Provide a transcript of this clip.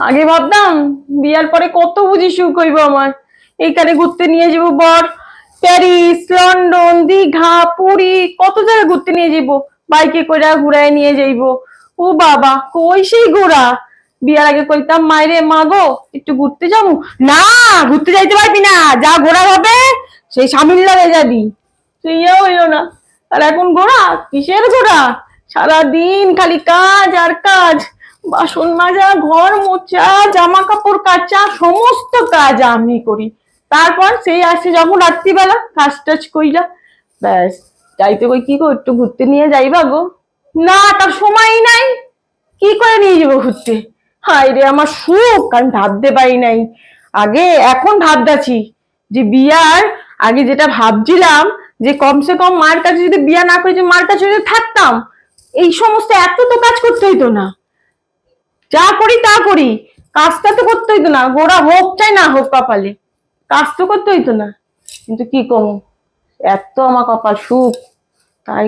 আগে ভাবতাম বিয়ার পরে কত বুঝি সুখ হইব আমার। এইখানে ঘুরতে নিয়ে যাব বর, প্যারিস, লন্ডন, দীঘা, পুরী, কত জায়গায় ঘুরতে নিয়ে যাব। বাইকে করে ঘুরায় নিয়ে যাইবো। ও বাবা, কই সেই ঘোরা? বিয়ার আগে কইতাম, মাইরে মা গো একটু ঘুরতে যাব? না, ঘুরতে যাইতে পারবি না, যা ঘোরা হবে, সেই স্বামীর লগে যাবি। সেইও হইল না। আর এখন ঘোরা? কিসের ঘোরা? সারাদিন খালি কাজ আর কাজ। বাসন মাজা, ঘর মোচা জামা কাপড় কাচা, সমস্ত কাজ আমি করি। তারপর সেই আসে যখন রাত্রিবেলা, কাজ টাজ কইলা ব্যাস যাইতে কই, কি গো, একটু ঘুরতে নিয়ে যাইবা গো? না, তার সময়ই নাই। কি করে নিয়ে যাব ঘুরতে? হাই রে, আমার সুখ, আমি ভাবতে পারি নাই। আগে, এখন ভাবতাছি যে বিয়ার আগে যেটা ভাবছিলাম যে কমসে কম মার কাছে যদি বিয়া না করে, যে মার কাছে যদি থাকতাম, এই সমস্ত এত তো কাজ করতে হইতো না। যা করি তা করি। কাজটা তো করতে হইতো না। গোড়া হোক চাই না হোক কপালে। কাজ তো করতে হইতো না। কিন্তু কি কম এত আমার কপাল সুখ। তাই